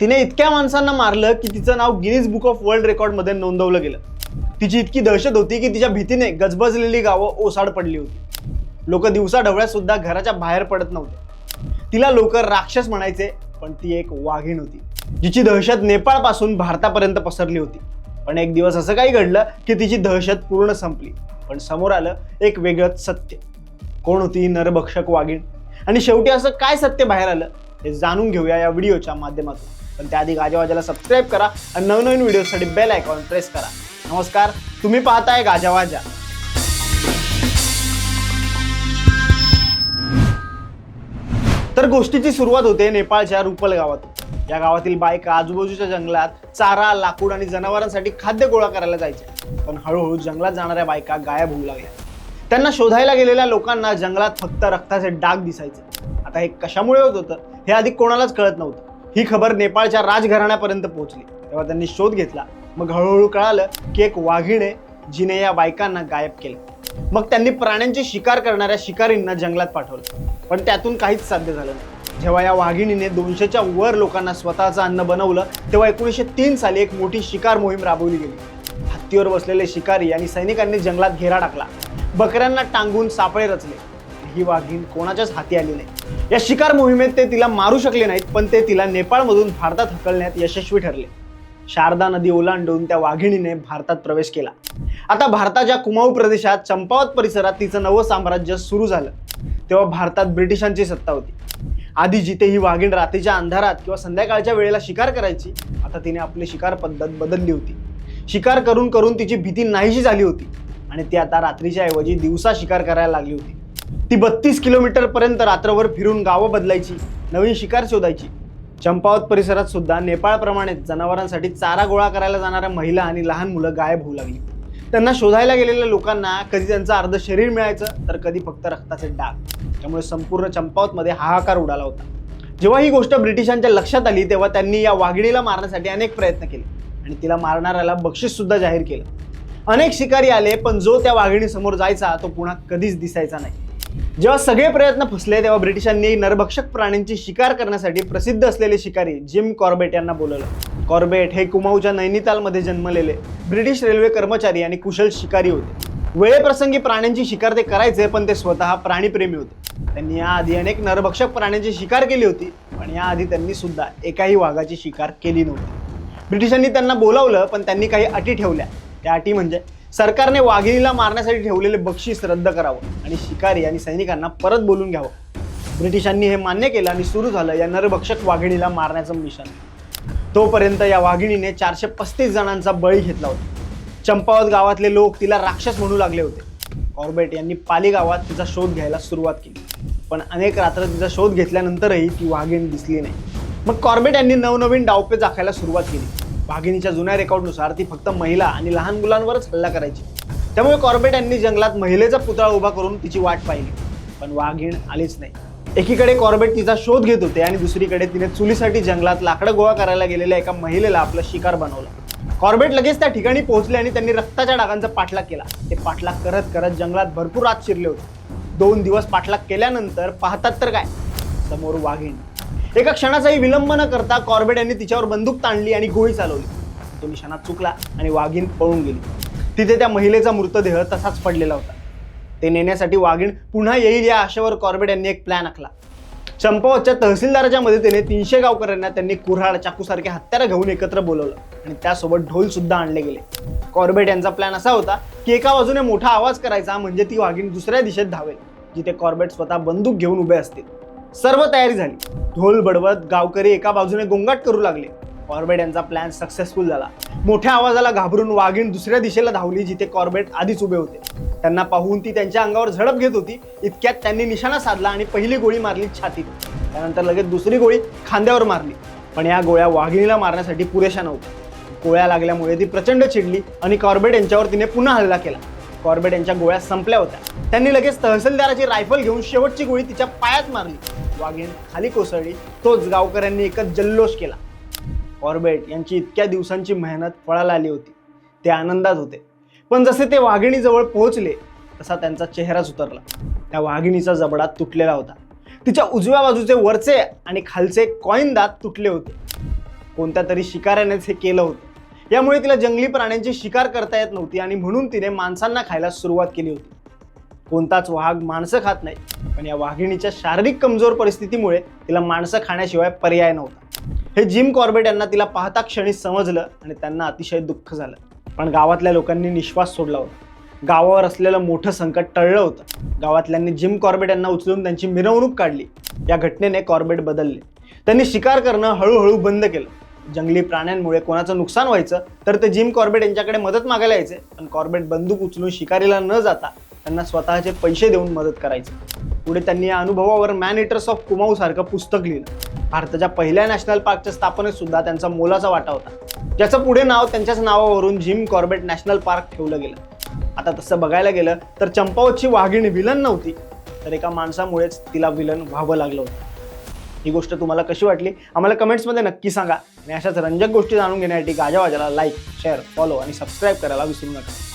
तिने इतक्या माणसांना मारलं की तिचं नाव गिनीज बुक ऑफ वर्ल्ड रेकॉर्डमध्ये नोंदवलं गेलं. तिची इतकी दहशत होती की तिच्या भीतीने गजबजलेली गावं ओसाड पडली होती. लोक दिवसा ढवळ्यात सुद्धा घराच्या बाहेर पडत नव्हते. तिला लोक राक्षस म्हणायचे पण ती एक वाघीण होती जिची दहशत नेपाळपासून भारतापर्यंत पसरली होती. पण एक दिवस असं काही घडलं की तिची दहशत पूर्ण संपली. पण समोर आलं एक वेगळंच सत्य. कोण होती नरभक्षक वाघीण? आणि शेवटी असं काय सत्य बाहेर आलं हे जाणून घेऊया या व्हिडिओच्या माध्यमातून. पण त्याआधी गाजावाजाला सबस्क्राईब करा आणि नवनवीन व्हिडिओसाठी बेल आयकॉन प्रेस करा. नमस्कार तुम्ही पाहताय गाजावाजा तर गोष्टीची सुरुवात होते नेपाळच्या रुपल गावात. या गावातील बायका आजूबाजूच्या जंगलात चारा लाकूड आणि जनावरांसाठी खाद्य गोळा करायला जायच्या पण हळूहळू जंगलात जाणाऱ्या बायका गायब होऊ लागल्या. त्यांना शोधायला गेलेल्या लोकांना जंगलात फक्त रक्ताचे डाग दिसायचे. आता हे कशामुळे होत होतं हे आधी कोणालाच कळत नव्हतं. ही खबर नेपाळच्या राजघराण्यापर्यंत पोहोचली. तेव्हा त्यांनी शोध घेतला. मग हळूहळू कळालं की एक वाघिणे जिने या बायकांना गायब केलं. मग त्यांनी प्राण्यांची शिकार करणाऱ्या शिकारींना जंगलात पाठवलं. पण त्यातून काहीच साध्य झालं नाही. जेव्हा या वाघिणीने दोनशेच्या वर लोकांना स्वतःचं अन्न बनवलं तेव्हा एकोणीसशे तीन साली एक मोठी शिकार मोहीम राबवली गेली. हत्तीवर बसलेले शिकारी आणि सैनिकांनी जंगलात घेरा टाकला. बकऱ्यांना टांगून सापळे रचले. ही वाघीण कोणाच्याच हाती आली नाही. या शिकार मोहिमेत ते तिला मारू शकले नाही पण ते तिला नेपाळमधून भारतात हकलण्यात यशस्वी ठरले. शारदा नदी ओलांडून त्या वाघिणीने भारतात प्रवेश केला. आता भारताच्या कुमाऊ प्रदेशात चंपावत परिसरात तिचं नवं साम्राज्य सुरू झालं. तेव्हा भारतात ब्रिटिशांची सत्ता होती. आधी जिथे ही वाघीण रात्रीच्या अंधारात किंवा संध्याकाळच्या वेळेला शिकार करायची आता तिने आपली शिकार पद्धत बदलली होती. शिकार करून करून तिची भीती नाहीशी झाली होती. आणि ती आता रात्रीच्या ऐवजी दिवसा शिकार करायला लागली होती. ती बत्तीस किलोमीटर पर्यंत रात्रभर फिरून गावं बदलायची नवीन शिकार शोधायची. चंपावत परिसरात सुद्धा नेपाळप्रमाणे जनावरांसाठी चारा गोळा करायला जाणाऱ्या महिला आणि लहान मुलं गायब होऊ लागली. त्यांना शोधायला गेलेल्या लोकांना कधी त्यांचं अर्ध शरीर मिळायचं तर कधी फक्त रक्ताचे डाग. त्यामुळे संपूर्ण चंपावतमध्ये हाहाकार उडाला होता. जेव्हा ही गोष्ट ब्रिटिशांच्या लक्षात आली तेव्हा त्यांनी या वाघिणीला मारण्यासाठी अनेक प्रयत्न केले आणि तिला मारणाऱ्याला बक्षीस सुद्धा जाहीर केलं. अनेक शिकारी आले पण जो त्या वाघिणीसमोर जायचा तो पुन्हा कधीच दिसायचा नाही. जेव्हा सगळे प्रयत्न फसले तेव्हा ब्रिटिशांनी नरभक्षक प्राण्यांची शिकार करण्यासाठी प्रसिद्ध असलेले शिकारी जिम कॉर्बेट यांना बोलवलं. कॉर्बेट हे कुमाऊच्या नैनितालमध्ये जन्मलेले ब्रिटिश रेल्वे कर्मचारी आणि कुशल शिकारी होते. वेळेप्रसंगी प्राण्यांची शिकार ते करायचे पण ते स्वतः प्राणीप्रेमी होते. त्यांनी याआधी अनेक नरभक्षक प्राण्यांची शिकार केली होती पण याआधी त्यांनी सुद्धा एकाही वाघाची शिकार केली नव्हती. ब्रिटिशांनी त्यांना बोलावलं पण त्यांनी काही अटी ठेवल्या. त्या अटी म्हणजे सरकारने वाघिणीला मारण्यासाठी ठेवलेले बक्षीस रद्द करावं आणि शिकारी आणि सैनिकांना परत बोलून घ्यावं. ब्रिटिशांनी हे मान्य केलं आणि सुरू झालं या नरभक्षक वाघिणीला मारण्याचं मिशन. तोपर्यंत या वाघिणीने चारशे पस्तीस जणांचा बळी घेतला होता. चंपावत गावातले लोक तिला राक्षस म्हणू लागले होते. कॉर्बेट यांनी पाली गावात तिचा शोध घ्यायला सुरुवात केली. पण अनेक रात्र तिचा शोध घेतल्यानंतरही ती वाघिणी दिसली नाही. मग कॉर्बेट यांनी नवनवीन डावपे दाखायला सुरुवात केली. भागिनीच्या जुन्या रेकॉर्डनुसार ती फक्त महिला आणि लहान मुलांवरच हल्ला करायची. त्यामुळे कॉर्बेट यांनी जंगलात महिलेचा पुतळा उभा करून तिची वाट पाहिली. पण वाघीण आलीच नाही. एकीकडे कॉर्बेट तिचा शोध घेत होते आणि दुसरीकडे तिने चुलीसाठी जंगलात लाकडं गोळा करायला गेलेल्या एका महिलेला आपला शिकार बनवला. कॉर्बेट लगेच त्या ठिकाणी पोहोचले आणि त्यांनी रक्ताच्या डागांचा पाठलाग केला. ते पाठलाग करत करत जंगलात भरपूर आत शिरले होते. दोन दिवस पाठलाग केल्यानंतर पाहतात तर काय? समोर वाघीण एका क्षणाचाही विलंब न करता कॉर्बेट यांनी तिच्यावर बंदूक ताणली आणि गोळी चालवली. तो निशाणा चुकला आणि वाघीण पळून गेली. तिथे त्या महिलेचा मृतदेह तसाच पडलेला होता. ते नेण्यासाठी वाघीण पुन्हा येईल या आशेवर कॉर्बेट यांनी एक प्लॅन आखला. चंपावतच्या तहसीलदाराच्या मदतीने तीनशे गावकऱ्यांना त्यांनी कुऱ्हाड चाकूसारखे हत्यारं घेऊन एकत्र बोलवलं आणि त्यासोबत ढोल सुद्धा आणले गेले. कॉर्बेट यांचा प्लॅन असा होता की एका बाजूने मोठा आवाज करायचा म्हणजे ती वाघीण दुसऱ्या दिशेत धावेल जिथे कॉर्बेट स्वतः बंदूक घेऊन उभे असतील. सर्व तयारी झाली. ढोल बडवत गावकरी एका बाजूने गोंगाट करू लागले. कॉर्बेट यांचा प्लॅन सक्सेसफुल झाला. मोठ्या आवाजाला घाबरून वाघीण दुसऱ्या दिशेला धावली जिथे कॉर्बेट आधीच उभे होते. त्यांना पाहून ती त्यांच्या अंगावर झडप घेत होती. इतक्यात त्यांनी निशाणा साधला आणि पहिली गोळी मारली छातीत. त्यानंतर लगेच दुसरी गोळी खांद्यावर मारली. पण या गोळ्या वाघिणीला मारण्यासाठी पुरेशा नव्हत्या. गोळ्या लागल्यामुळे ती प्रचंड चिडली आणि कॉर्बेट यांच्यावर तिने पुन्हा हल्ला केला. कॉर्बेट यांच्या गोळ्या संपल्या होत्या. त्यांनी लगेच तहसीलदाराची रायफल घेऊन शेवटची गोळी तिच्या पायात मारली. वाघीण खाली कोसळली. तोच गावकऱ्यांनी एकच जल्लोष केला. कॉर्बेट यांची इतक्या दिवसांची मेहनत फळाला आली होती. ते आनंदात होते. पण जसे ते वाघिणीजवळ पोहोचले तसा त्यांचा चेहराच उतरला त्या वाघिणीचा जबडा तुटलेला होता. तिच्या उजव्या बाजूचे वरचे आणि खालचे कॉईन दात तुटले होते. कोणत्या तरी शिकाऱ्यानेच हे केलं होतं. यामुळे तिला जंगली प्राण्यांची शिकार करता येत नव्हती आणि म्हणून तिने माणसांना खायला सुरुवात केली होती. कोणताच वाघ माणसं खात नाही पण या वाघिणीच्या शारीरिक कमजोर परिस्थितीमुळे तिला माणसं खाण्याशिवाय पर्याय नव्हता. हे जिम कॉर्बेट यांना तिला पाहता क्षणी समजलं आणि त्यांना अतिशय दुःख झालं. पण गावातल्या लोकांनी निश्वास सोडला होता. गावावर असलेलं मोठं संकट टळलं होतं. गावातल्यांनी जिम कॉर्बेट यांना उचलून त्यांची मिरवणूक काढली. या घटनेने कॉर्बेट बदलले. त्यांनी शिकार करणं हळूहळू बंद केलं. जंगली प्राण्यांमुळे कोणाचं नुकसान व्हायचं तर ते जिम कॉर्बेट यांच्याकडे मदत मागायला यायचे. पण कॉर्बेट बंदूक उचलून शिकारीला न जाता त्यांना स्वतःचे पैसे देऊन मदत करायचे. पुढे त्यांनी या अनुभवावर मॅन इटर्स ऑफ कुमाऊ सारखं पुस्तक लिहिलं. भारताच्या पहिल्या नॅशनल पार्कच्या स्थापनेत सुद्धा त्यांचा मोलाचा वाटा होता. ज्याचं पुढे नाव त्यांच्याच नावावरून जिम कॉर्बेट नॅशनल पार्क ठेवलं गेलं. आता तसं बघायला गेलं तर चंपावतची वाघिणी विलन नव्हती तर एका माणसामुळेच तिला विलन व्हावं लागलं होतं. ही गोष्ट तुम्हाला कशी वाटली? आम्हाला कमेंट्समध्ये नक्की सांगा. आणि अशाच रंजक गोष्टी जाणून घेण्यासाठी गाजावाजाला लाईक शेअर फॉलो आणि सबस्क्राईब करायला विसरू नका.